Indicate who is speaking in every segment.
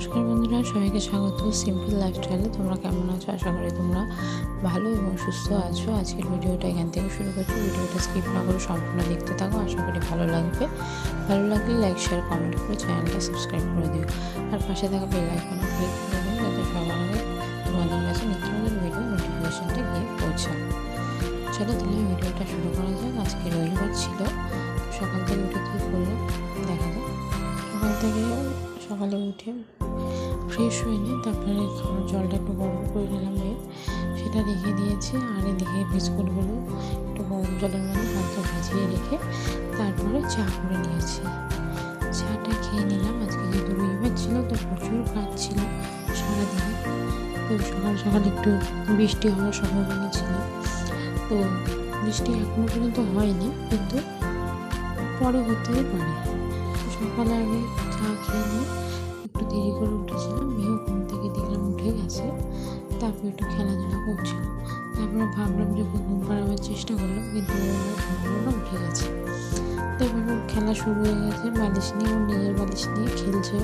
Speaker 1: নমস্কার বন্ধুরা, সবাইকে স্বাগত। সিম্পল লাইফস্টাইলে তোমরা কেমন আছো? আশা করি তোমরা ভালো এবং সুস্থ আছো। আজকের ভিডিওটা এখান থেকে শুরু করছি। ভিডিওটা স্কিপ না করে সম্পূর্ণ দেখতে থাকো। আশা করি ভালো লাগবে। ভালো লাগলে লাইক শেয়ার কমেন্ট করে চ্যানেলটা সাবস্ক্রাইব করে দিও। আর পাশে থাকা বেল আইকনে ক্লিক করে দিও যাতে সবার আগে তোমাদের কাছে নিত্য নতুন ভিডিও নোটিফিকেশনটা গিয়ে পৌঁছায়। চলো তাহলে ভিডিওটা সকালে উঠে ফ্রেশ হয়ে নিই তারপরে খাওয়ার জলটা একটু গরম করে নিলাম মেয়ে সেটা রেখে দিয়েছি, আর এদিকে বিস্কুটগুলো একটু গরম জলের মধ্যে হালকা ভিজিয়ে রেখে তারপরে চা করে নিয়েছি। চাটা খেয়ে নিলাম, আজকে যেহেতু রবিবার ছিল তো প্রচুর কাজ ছিল সারাদিনে। তো সকাল সকাল একটু বৃষ্টি হওয়ার সম্ভাবনা ছিল। তো বৃষ্টি এখনও পর্যন্ত হয়নি, কিন্তু পরে হতেই পারে। সকালে আগে চা খেয়ে নিয়ে তারপর একটু খেলাধুলা করছিল তারপরে ভাবলাম যে ঘুম পাড়াবার চেষ্টা করলাম, কিন্তু ঘুম উঠে গেছে। তো এবার ওর খেলা শুরু হয়ে গেছে, বালিশ নিয়ে, ওর নিজের বালিশ নিয়ে খেলছে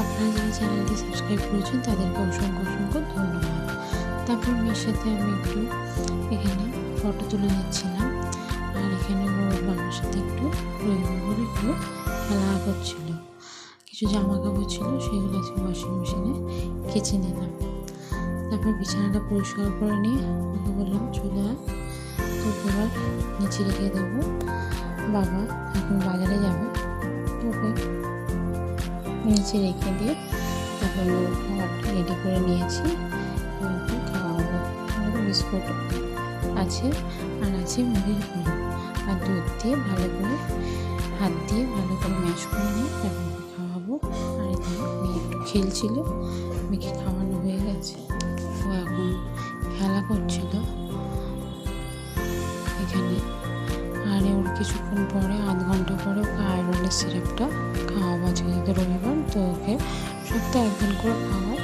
Speaker 1: আপনারা যারা চ্যানেলটি সাবস্ক্রাইব করেছেন, তাদেরকে অসংখ্য অসংখ্য ধন্যবাদ। তারপর মেয়ের সাথে আমি একটু এখানে ফটো তুলে নিচ্ছিলাম। আর এখানে ওর বাবার সাথে একটু রবিবার করে একটু খেলা করছিল। কিছু জামা কাপড় ছিল, সেগুলো আজকে ওয়াশিং মেশিনে কেচে নিলাম। তারপর বিছানাটা পরিষ্কার করে নিয়ে ওকে বললাম, চলে আয় তো এবার নিচে রেখে দেবো। বাবা এখন বাজারে যাবে। ওকে নিচে রেখে দিয়ে তারপর খাবারটা রেডি করে নিয়েছি। খাওয়াবো। বিস্কুট আছে, আর আছে মুড়ির গুঁড়ো। আর দুধ দিয়ে ভালো করে, হাত দিয়ে ভালো করে ম্যাশ করে খেলছিল মেয়েকে খাওয়ানো হয়ে গেছে। ও এখন খেলা করছিল। এখানে আর ওর কিছুক্ষণ পরে, আধ ঘণ্টা পরে ওকে আয়রনের সিরাপটা খাওয়াবো আজকে রবিবার। তো ওকে সপ্তাহে একদিন করে খাওয়াই।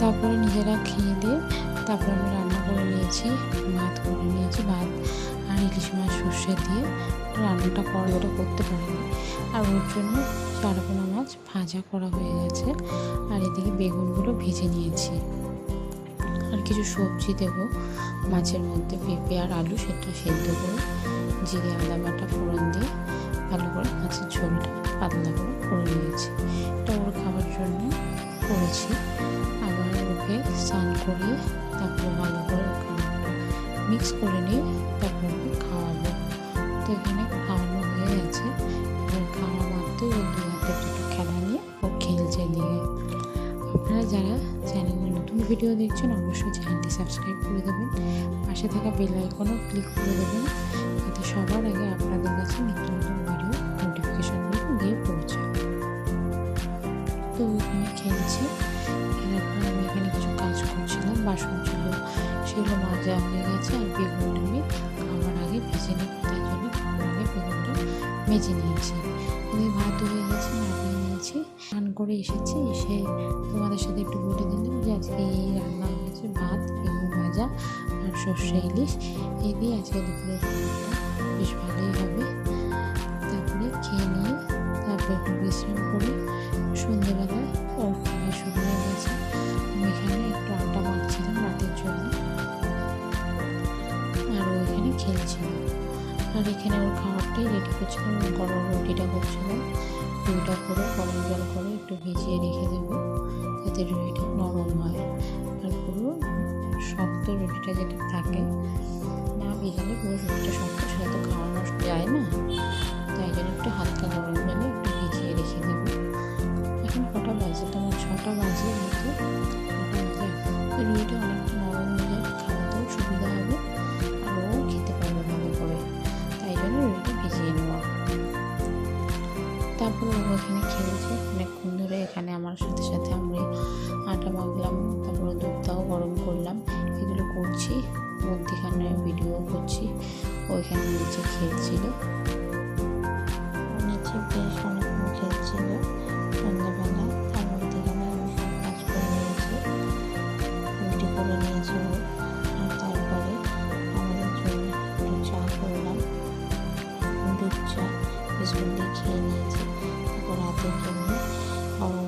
Speaker 1: তারপরে নিজেরা খেয়ে দিয়ে তারপরে আমি রান্না করে নিয়েছি, ভাত করে নিয়েছি, ভাত আর ইলিশ মাছ সর্ষে দিয়ে। রান্নাটা করবোটা করতে পারিনি। আর ওর জন্য চারপোনা মাছ ভাজা করা হয়ে গেছে। আর এদিকে বেগুনগুলো ভেজে নিয়েছি। আর কিছু সবজি দেবো। মাছের মধ্যে পেঁপে আর আলু সেটা সেদ্ধ করে, জিরে, আদা বাটা ফোড়ন দিয়ে ভালো করে মাছের ঝোলটা পাতলা করে করে নিয়েছি। এটা ওর খাওয়ার জন্য করেছি। আবার ওকে স্নান করিয়ে তারপর ভালো করে মিক্স করে নিয়ে তারপর খাওয়াবো। তো এখানে খাওয়ানো হয়ে গেছে। যারা চ্যানেলে নতুন ভিডিও দেখছেন, অবশ্যই চ্যানেলটি সাবস্ক্রাইব করে দেবেন। পাশে থাকা বেল আইকনও ক্লিক করে দেবেন, যাতে সবার আগে আপনাদের কাছে নতুন নতুন ভিডিও নোটিফিকেশনগুলো গিয়ে পৌঁছায়। তো ওখানে খেলছি খেলার আমি এখানে কিছু কাজ করছিলাম, বাসন ছিল, সেগুলো মাজা হয়ে গেছে। আর বেগুনটা আমি খাওয়ার আগে ভেজে নিই তাই জন্য খাওয়ার আগে বেগুনটা ভেজে নিয়েছি। ভাত হয়ে গেছে স্নান করে এসেছি, এসে তোমাদের সাথে একটু বলে দিলাম যে আজকে এই রান্না হয়েছে ভাত বেগুন ভাজা আর সর্ষে ইলিশ। এই দিয়ে আজকে খাবারটা বেশ ভালোই হবে। তারপরে খেয়ে নিয়ে তারপরে একটু বিশ্রাম করে খাওয়া শুরু হয়ে গেছে। আমি এখানে একটু আটা মাখছিলাম রাতের জন্য। আর ও এখানে আর এখানে ওর খাবারটাই রেডি করছিলাম গরম রুটিটা করছিলাম রুটিটা করে গরম জল করে একটু ভিজিয়ে রেখে দেবো, যাতে রুটিটা নরম হয়। আর পুরো শক্ত রুটিটা যেটা থাকে, না ভিজালে পুরো রুটিটা শক্ত সেটা তো খাওয়ানো যায় না, তাই জন্য একটু হালকা গরম জলে একটু ভিজিয়ে রেখে দেবো। এখন কটা বাজে? তোমার ছটা তারপরে ও এখানে খেলেছে। অনেকক্ষণ ধরে এখানে আমার সাথে সাথে আমরা আটা মাখলাম, তারপরে দুধটাও গরম করলাম। এগুলো করছি, মধ্যেখানে ভিডিও করছি, ওইখানে নিচে খেলছিল। নিচে খেলছিল তার তারপরে করলাম, দুধ बचपन में खेले थे कराटे और